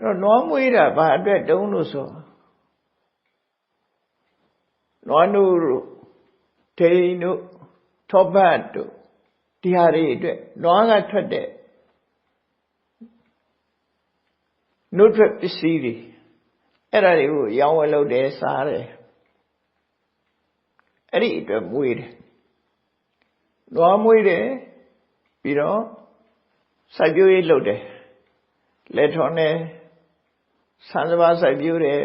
အဲ့တော့နွားမွေးတာဘာအတွက်တုံးလို့ဆိုနွားနို့တို့ဒိန်တို့ထောပတ်တို့ဒီဟာတွေအတွက်နွားကထွက်တဲ့နှုတ်ထွက်ပစ္စည်းတွေအဲ့ဒါတွေကိုရောင်းဝယ်လုပ်တယ်စားတယ်အဲ့ဒီအတွက်မွေးတယ်နွားမွေးတယ်ပြီးတော့စိုက်ပျိုးရေးလုပ်တယ်လက်ထော်နဲ့ ဆန်းစပါးစိုက်ပျိုးတယ်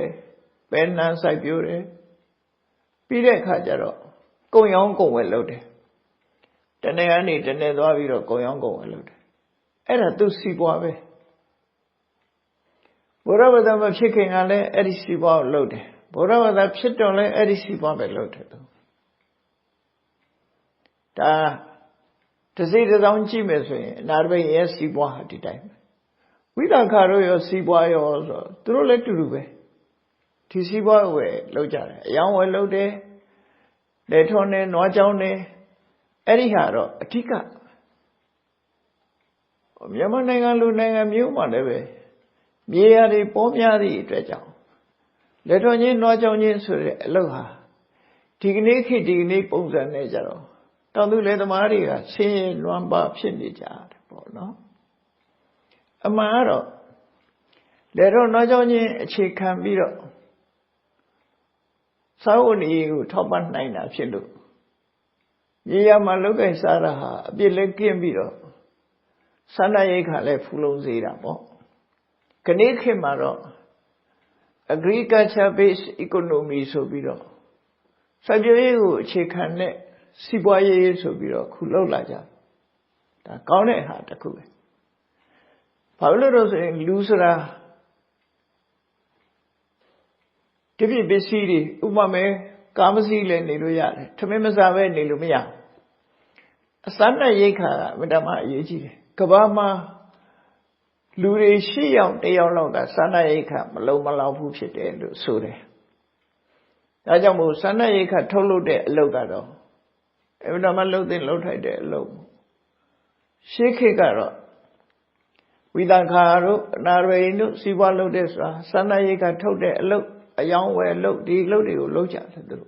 ပဲနှမ်းစိုက်ပျိုးတယ်ပြီးတဲ့အခါကျတော့ကုံရောင်းကုံဝယ်လုပ်တယ်တနေ့ကနေတနေ့သွားပြီးတော့ကုံရောင်းကုံဝယ်လုပ်တယ်အဲ့ဒါသူစီပွားပဲဘုရားဘာသာမဖြစ်ခင်ကလည်းအဲ့ဒီစီပွားကိုလုပ်တယ်ဘုရားဘာသာဖြစ်တော့လည်းအဲ့ဒီစီပွားပဲလုပ်တယ်သူဒါတစိတစောင်းကြည့်မယ်ဆိုရင်အနာတပိရဲ့စီပွားဟာဒီတိုင်းပဲ ဝိသခါတို့ရောစီပွားရောဆိုသူတို့လည်းတူတူပဲဒီစီပွားဝယ်လုပ်ကြတယ်အယောင်းဝယ်လုပ်တယ်လက်ထွန်းနဲ့နွားချောင်းနဲ့အဲ့ဒီဟာတော့အဓိကမြန်မာနိုင်ငံလူနိုင်ငံမျိုးမှာလည်းပဲမြေယာတွေပေါ်များသည့်အတွက်ကြောင့်လက်ထွန်းချင်းနွားချောင်းချင်းဆိုတဲ့အလုပ်ဟာဒီကနေ့ခေတ်ဒီကနေ့ပုံစံနဲ့ကြတော့တောင်သူလယ်သမားတွေကဆင်းရဲလွမ်းပါဖြစ်နေကြတယ်ပေါ့နော် အမှန်ကတော့လေတော့နောက်ကြောင်းချင်းအခြေခံပြီးတော့သာဝဏီကိုထောက်ပံ့နိုင်တာဖြစ်လို့ရေရမှာလောက်ကင်စားတာဟာအပြစ်လည်းကင်းပြီးတော့ဆန္ဒရိတ်ခါလည်းဖူလုံးစေတာပေါ့ခဏခေတ်မှာတော့ agriculture based economy ဆိုပြီးတော့စိုက်ပျိုးရေးကိုအခြေခံတဲ့စီးပွားရေးဆိုပြီးတော့ခုလောက်လာကြဒါကောင်းတဲ့ဟာတစ်ခုပဲ ဘာလို့လို့ဆိုရင်လူဆိုတာတပြည့်ပစ္စည်းတွေဥပမာကာမစီလည်းနေလို့ရတယ်ထမင်းမစားပဲနေလို့မရအစမ်းနဲ့ရိတ်ခါကမတမအရေးကြီးတယ်ကဘာမှာလူတွေရှစ်ယောက်တယောက်လောက်ကစန္ဒရိတ်ခမလုံးမလောက်ဘူးဖြစ်တယ်လို့ဆိုတယ်ဒါကြောင့်မို့စန္ဒရိတ်ခထုတ်လုပ်တဲ့အလုပ်ကတော့အဲ့ဒါမှလှုပ်တဲ့လှုပ်ထိုက်တဲ့အလုပ်ရှေးခေတ်ကတော့ ဝိသခါတို့အနာရိန်တို့စီးပွားလုပ်တဲ့ဆိုတာစန္ဒရိတ်ခထုတ်တဲ့အလုပ်အယောင်းဝယ်လုပ်ဒီလုပ်တွေကိုလုပ်ကြတယ်သူတို့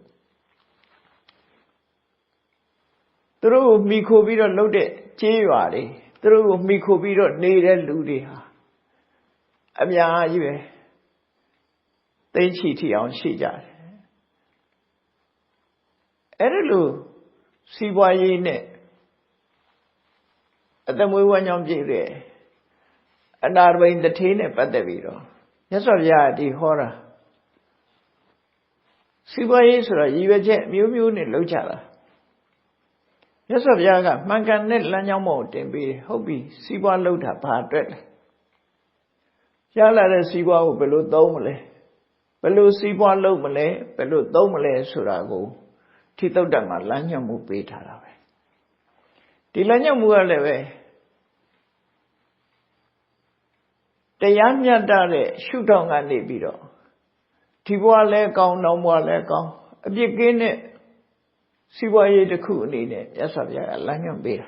သူတို့ကိုမိခိုပြီးတော့လုပ်တဲ့ကြေးရွာတွေသူတို့ကိုမိခိုပြီးတော့နေတဲ့လူတွေဟာအများကြီးပဲသိချီထီအောင်ရှိကြတယ်အဲ့ဒါလို့စီးပွားရေးနဲ့အသက်မွေးဝမ်းကြောင်းပြည့်တဲ့ အနာရဘိန်တထေးနဲ့ပတ်သက်ပြီးတော့မြတ်စွာဘုရားဒီဟောတာစီးပွားရေးဆိုတော့ရည်ရွယ်ချက်မျိုးမျိုးနဲ့လုပ်ကြတာမြတ်စွာဘုရားကမှန်ကန်တဲ့လမ်းကြောင်းပေါ်တင်ပေးဟုတ်ပြီစီးပွားလုပ်တာဘာအတွက်လဲရလာတဲ့စီးပွားကိုဘယ်လိုသုံးမလဲဘယ်လိုစီးပွားလုပ်မလဲဘယ်လိုသုံးမလဲဆိုတာကိုထိတုတ်တမှာလမ်းညွှန်မှုပေးထားတာပဲဒီလမ်းညွှန်မှုကလည်းပဲ တရားမြတ်တဲ့ရှုထောင့်ကနေပြီးတော့ဒီဘဝလည်းကောင်းနောက်ဘဝလည်းကောင်းအပြစ်ကင်းတဲ့စီးပွားရေးတစ်ခုအနေနဲ့မြတ်စွာဘုရားကလမ်းညွှန်ပေးတာ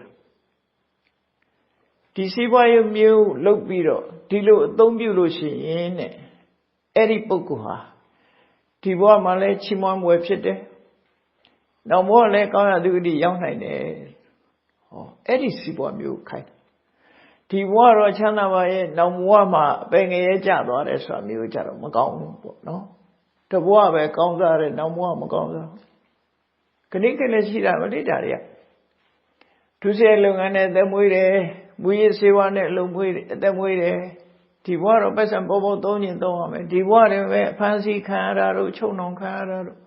ဒီစီးပွားရေးမျိုးလုပ်ပြီးတော့ဒီလိုအသုံးပြုလို့ရှိရင်တဲ့အဲ့ဒီပုဂ္ဂိုလ်ဟာဒီဘဝမှာလည်းချီးမွမ်းပွဲဖြစ်တယ်နောက်ဘဝလည်းကောင်းရသူအတိရောက်နိုင်တယ်ဟောအဲ့ဒီစီးပွားမျိုးခိုင်း ဒီဘဝတော့ချမ်းသာပါရဲ့နောက်ဘဝမှာအပင်ငရဲကြသွားတယ်ဆိုတာမျိုးကြတော့မကောင်းဘူးပေါ့နော်တဘဝပဲကောင်းစားတယ်နောက်ဘဝမကောင်းစားခဏိကလည်းရှိတာမလိတာတွေကဒုစရိုက်လုပ်ငန်းနဲ့သက်မွေးတယ်မူရည်စေဝါနဲ့အလုံးမွေးတယ်အသက်မွေးတယ်ဒီဘဝတော့ပတ်စံပေါ်ပေါ်သုံးရင်သုံးရမယ်ဒီဘဝတွေပဲအဖန်စီခံရတာတို့ချုပ်နှောင်ခံရတာတို့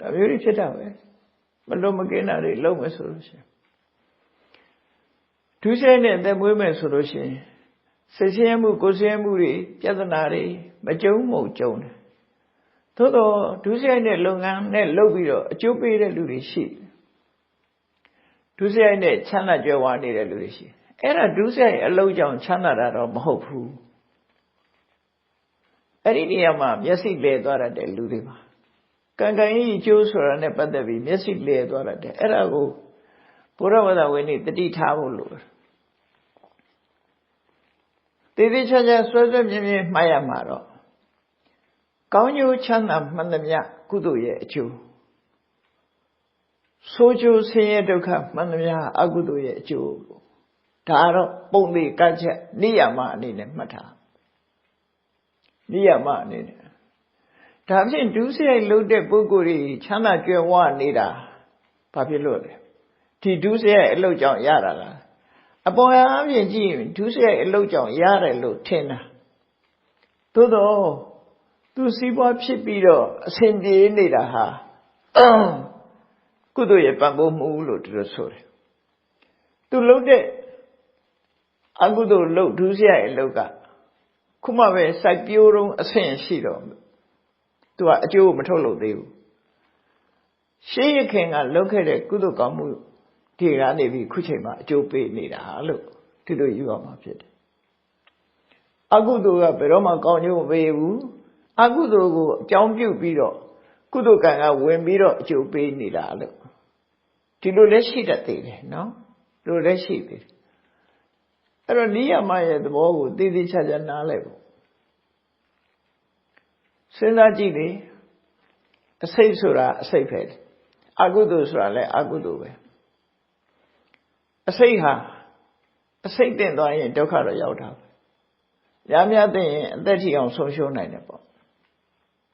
ဒါမျိုးတွေဖြစ်တာပဲမလို့မကင်းတာတွေလုပ်မယ်ဆိုလို့ရှိရင် ဒုစရိုက်နဲ့အသက်မွေးမယ်ဆိုလို့ရှိရင်စိတ်ဆင်းရဲမှုကိုယ်ဆင်းရဲမှုတွေပြဿနာတွေမကြုံမုံကြုံတယ်သို့တော့ဒုစရိုက်နဲ့လုပ်ငန်းနဲ့လုပ်ပြီးတော့အကျိုးပေးတဲ့လူတွေရှိဒုစရိုက်နဲ့ချမ်းသာကြွယ်ဝနေတဲ့လူတွေရှိအဲ့ဒါဒုစရိုက်အလုပ်ကြောင့်ချမ်းသာတာတော့မဟုတ်ဘူးအဲ့ဒီနေရာမှာမျက်စိလဲသွားတတ်တဲ့လူတွေပါကံကံကြီးကျိုးဆိုတာနဲ့ပတ်သက်ပြီးမျက်စိလဲသွားတတ်တယ်အဲ့ဒါကို ဘုရားဝဒဝိနည်းတတိထားဖို့လိုတယ်သေသေးချာချာဆွဲဆွဲမြဲမြဲမှတ်ရမှာတော့ကောင်းကျိုးချမ်းသာမှန်သမျှကုသိုလ်ရဲ့အကျိုးဆိုးကျိုးဆင်းရဲဒုက္ခမှန်သမျှအကုသိုလ်ရဲ့အကျိုးဒါတော့ပုံသေးကတ်ချက်နိယမအနေနဲ့မှတ်ထားနိယမအနေနဲ့ဒါဖြင့်ဒုစရိုက်လုပ်တဲ့ပုဂ္ဂိုလ်တွေချမ်းသာကြွယ်ဝနေတာဘာဖြစ်လို့လဲ ဒီဒုစရိုက်အလုပ်ကြောင့်ရတာလားအပေါ်အပြင်ကြည့်ရင်ဒုစရိုက်အလုပ်ကြောင့်ရတယ်လို့ထင်တာသို့တော့သူစီးပွားဖြစ်ပြီးတော့အဆင်ပြေနေတာဟာကုသိုလ်ရဲ့ပံ့ပိုးမှုလို့သူတို့ဆိုတယ်သူလုပ်တဲ့အကုသိုလ်လုပ်ဒုစရိုက်အလုပ်ကခုမှပဲစိုက်ပျိုးတော့အဆင့်ရှိတော့သူကအကျိုးမထုတ်လို့သေးဘူးရှေးရခင်ကလုပ်ခဲ့တဲ့ကုသိုလ်ကောင်းမှု ဒီကနေပြီးခုချိန်မှာအကျိုးပေးနေတာလို့ဒီလိုယူရမှာဖြစ်တယ်အကုသိုလ်ကဘယ်တော့မှကောင်းကျိုးမပေးဘူးအကုသိုလ်ကိုအကြောင်းပြုပြီးတော့ကုသိုလ်ကံကဝင်ပြီးတော့အကျိုးပေးနေတာလို့ဒီလိုလည်းရှိတတ်သေးတယ်နော်လိုလည်းရှိသေးတယ်အဲ့တော့နိယမရဲ့သဘောကိုသိသိချာချာနားလိုက်ဖို့စဉ်းစားကြည့်လေအစိတ်ဆိုတာအစိတ်ပဲအကုသိုလ်ဆိုတာလည်းအကုသိုလ်ပဲ အစိတ်ဟာအစိတ်တင်သွားရင်ဒုက္ခတော့ရောက်တာပဲ။များများသိရင်အသက်ထီအောင်ဆုံးရှုံးနိုင်တယ်ပေါ့။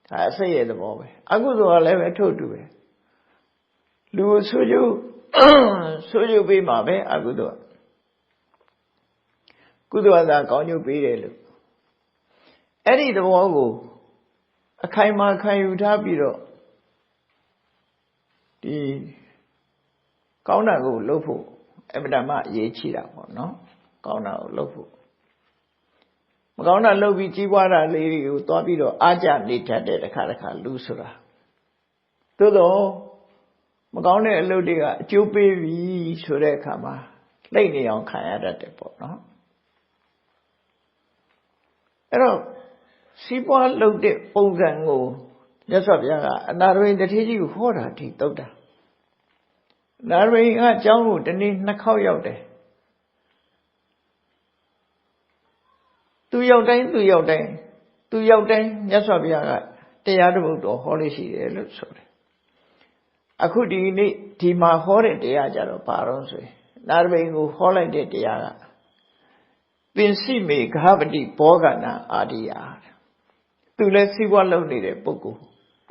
ဒါအစိတ်ရဲ့သဘောပဲ။အကုသိုလ်ကလည်းပဲထို့တူပဲ။လူကိုဆိုးကျိုးဆိုးကျိုးပေးမှာပဲအကုသိုလ်။ကုသိုလ်ကသာကောင်းကျိုးပေးတယ်လို့အဲ့ဒီသဘောကိုအခိုင်အမာခံယူထားပြီးတော့ဒီကောင်းတာကိုလုပ်ဖို့ အမှန်တမ်းအရေးကြီးတာပေါ့နော်ကောင်းတာကိုလုပ်ဖို့မကောင်းတာလုပ်ပြီးကြီးပွားတာလေးတွေကိုသွားပြီးတော့အားကြနေတတ်တဲ့တစ်ခါတစ်ခါလူဆိုတာသို့တော့မကောင်းတဲ့အလုပ်တွေကအကျိုးပေးပြီဆိုတဲ့အခါမှာလိတ်နေအောင်ခံရတတ်တယ်ပေါ့နော်အဲ့တော့စီးပွားလုပ်တဲ့ပုံစံကိုမြတ်စွာဘုရားကအနာရဝိတထေကြီးကိုဟောတာထိတုတ်တာ ။နာရိန်ကကျောင်းကိုတနေ့နှစ်ခေါက်ရောက်တယ်။သူရောက်တိုင်းသူရောက်တိုင်းသူရောက်တိုင်းမြတ်စွာဘုရားကတရားတစ်ပုဒ်တော်ဟောလို့ရှိတယ်လို့ဆိုတယ်။အခုဒီနေ့ဒီမှာဟောတဲ့တရားကြတော့ဘာတော့ဆိုရင်နာရိန်ကိုဟောလိုက်တဲ့တရားကပင်စီမေဃဗတိဘောဂနာအာရိယာသူလည်းစီးပွားလုပ်နေတဲ့ပုဂ္ဂိုလ်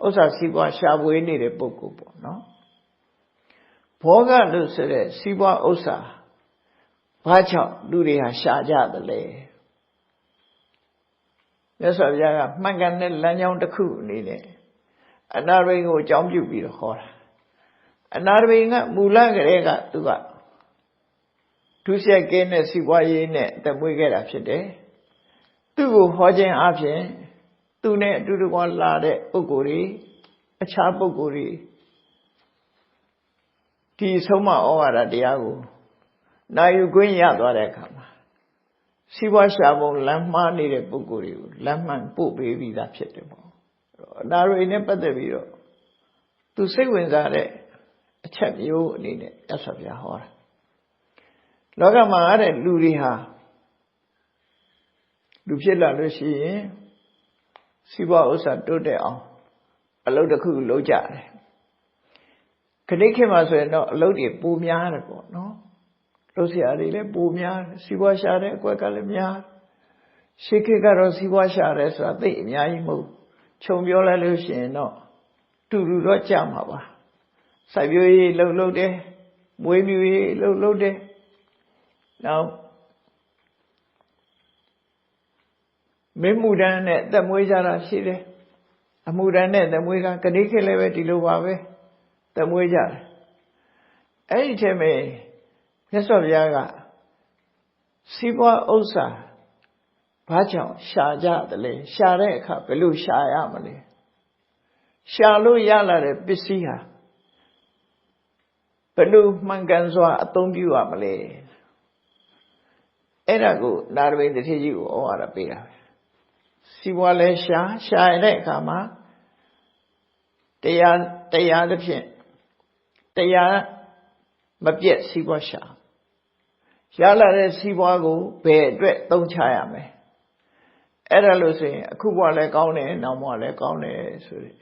ဥစ္စာစီးပွားရှာပွေးနေတဲ့ပုဂ္ဂိုလ်ပေါ့နော်။ ဘောဂလို့ဆိုတဲ့စီးပွားဥစ္စာဘာကြောင့်လူတွေဟာရှာကြသလဲမြတ်စွာဘုရားကမှန်ကန်တဲ့လမ်းကြောင်းတစ်ခုအနေနဲ့အနာရိန်ကိုအကြောင်းပြုပြီးတော့ဟောတာအနာရိန်ကမူလကလေးကသူကဒုစရိုက်ကင်းတဲ့စီးပွားရေးနဲ့တမွေးခဲ့တာဖြစ်တယ်သူ့ကိုဟောခြင်းအပြင်သူနဲ့အတူတကွာလာတဲ့ပုဂ္ဂိုလ်တွေအခြားပုဂ္ဂိုလ်တွေ ဒီဆုံးမဩဝါဒတရားကိုနိုင်ယူခွင့်ရသွားတဲ့အခါမှာစီးပွားရှာပုံလမ်းမှားနေတဲ့ပုဂ္ဂိုလ်တွေကိုလမ်းမှန်ပို့ပေးပြီးသားဖြစ်တယ်ပေါ့။ဒါတွေနဲ့ပတ်သက်ပြီးတော့သူစိတ်ဝင်စားတဲ့အချက်မျိုးအနေနဲ့ရသော်ပြဟောတာ။လောကမှာတဲ့လူတွေဟာလူဖြစ်လာလို့ရှိရင်စီးပွားဥစ္စာတိုးတက်အောင်အလုပ်တစ်ခုလုပ်ကြတယ် ခဏခေတ်မှာဆိုရင်တော့အလုပ်တွေပိုများတယ်ပေါ့နော်လုပ်စရာတွေလည်းပိုများတယ်စီးပွားရှာတဲ့အကွက်ကလည်းများရှေးခေတ်ကတော့စီးပွားရှာတယ်ဆိုတာသိအများကြီးမဟုတ်ခြုံပြောလိုက်လို့ရှိရင်တော့တူတူတော့ကြမှာပါစိုက်ပျိုးရေးလှုပ်လှုပ်တယ်မွေးမြူရေးလှုပ်လှုပ်တယ်နောက်မင်းမှုတန်းနဲ့သက်မွေးကြတာရှိတယ်အမှုတန်းနဲ့သက်မွေးတာကတိခေတ်လည်းပဲဒီလိုပါပဲ သက်မွေးကြတယ်အဲ့ဒီထဲမှာမြတ်စွာဘုရားကစီးပွားဥစ္စာဘာကြောင့်ရှာကြတယ်လဲရှာတဲ့အခါဘယ်လိုရှာရမလဲရှာလို့ရလာတဲ့ပစ္စည်းဟာဘယ်လိုမှန်ကန်စွာအသုံးပြုရမလဲအဲ့ဒါကိုနာရဝိတ္တထေကြီးကိုဩဝါဒပေးတာပဲစီးပွားလဲရှာရှာရတဲ့အခါမှာတရားတရားသဖြင့် တရားမပြတ်စီးပွားရှာရလာတဲ့စီးပွားကိုဘယ်အတွက်သုံးချရမလဲအဲ့ဒါလို့ဆိုရင်အခုဘဝလည်းကောင်းတယ်နောက်ဘဝလည်းကောင်းတယ်ဆိုရင်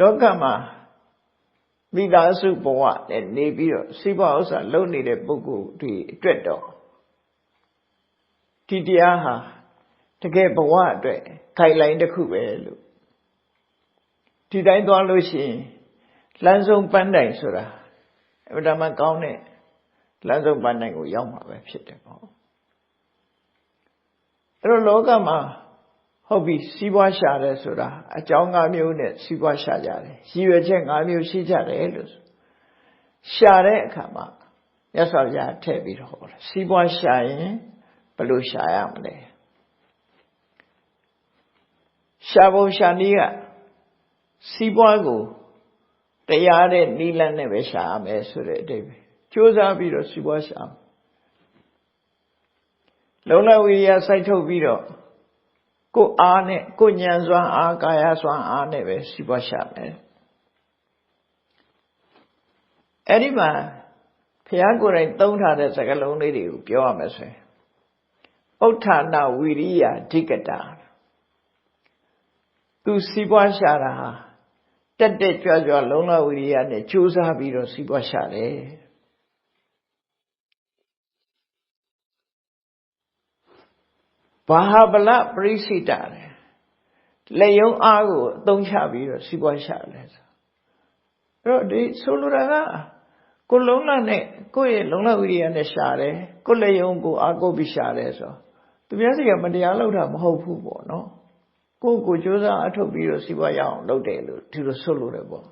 လောကမှာမိသားစုဘဝနဲ့နေပြီးတော့စိဘဥစ္စာလုံနေတဲ့ပုဂ္ဂိုလ်တွေအတွက်တော့ဒီတရားဟာတကယ်ဘဝအတွက်ခိုင်လိုင်းတစ်ခုပဲလို့ ဒီတိုင်းသွားလို့ရှိရင်လမ်းဆုံးပန်းတိုင်ဆိုတာအမှန်တမ်းကောင်းတဲ့လမ်းဆုံးပန်းတိုင်ကိုရောက်မှာပဲဖြစ်တယ်ပေါ့အဲ့တော့လောကမှာဟုတ်ပြီစီးပွားရှာတယ်ဆိုတာအကြောင်း၅မျိုးနဲ့စီးပွားရှာကြတယ်ရည်ရွယ်ချက်၅မျိုးရှိကြတယ်လို့ရှာတဲ့အခါမှာမြတ်စွာဘုရားထည့်ပြီးတော့ဟောတယ်စီးပွားရှာရင်ဘယ်လိုရှာရမလဲရှာဖို့ရှာနည်းက စီးပွားကိုတရားတဲ့နိလန့်နဲ့ပဲရှာရမယ်ဆိုတဲ့အတိတ်ပဲကြိုးစားပြီးတော့စီးပွားရှာလုံလဝိရိယစိုက်ထုတ်ပြီးတော့ကိုအားနဲ့ကိုညံစွမ်းအားကာယစွမ်းအားနဲ့ပဲစီးပွားရှာမယ်အဲ့ဒီမှာဘုရားကိုယ်တိုင်သုံးထားတဲ့စကားလုံးလေးတွေကိုပြောရမယ်ဆိုရင်ဥဋ္ဌာဏဝိရိယဓိကတာသူစီးပွားရှာတာဟာ တက်တက်ကြွကြွလုံလဝိရိယနဲ့ကြိုးစားပြီးတော့စီးပွားရှာတယ်ဘာဟာဗလပရိစိတတယ်လက်ယုံအားကိုအသုံးချပြီးတော့စီးပွားရှာတယ်ဆိုအဲ့တော့ဒီဆိုလိုတာကကိုလုံးလနဲ့ကိုယ့်ရဲ့လုံလဝိရိယနဲ့ရှာတယ်ကိုယ့်လက်ယုံကိုအားကိုပြီးရှာတယ်ဆိုသူများစီကမတရားလုပ်တာမဟုတ်ဘူးပေါ့နော် ကိုယ့်ကိုကြိုးစားအထုတ်ပြီးတော့စီးပွားရအောင်လုပ်တယ်လို့ဒီလိုဆိုလိုတယ်ပေါ့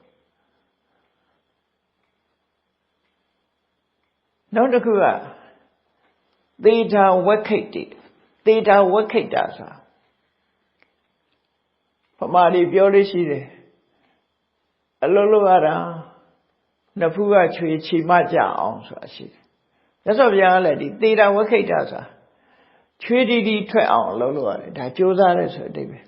နောက်တစ်ခုကသေတာဝက်ခိတ်တိသေတာဝက်ခိတ်တာဆိုပမာဒီပြောလို့ရှိတယ်အလုံးလုံးရတာနှစ်ဖူးကချွေချီမကြအောင်ဆိုတာရှိတယ်မြတ်စွာဘုရားကလည်းဒီသေတာဝက်ခိတ်တာဆိုတာချွေတီတီထွက်အောင်လုပ်လို့ရတယ်ဒါကြိုးစားရဲဆိုတဲ့အတိတ်ပဲ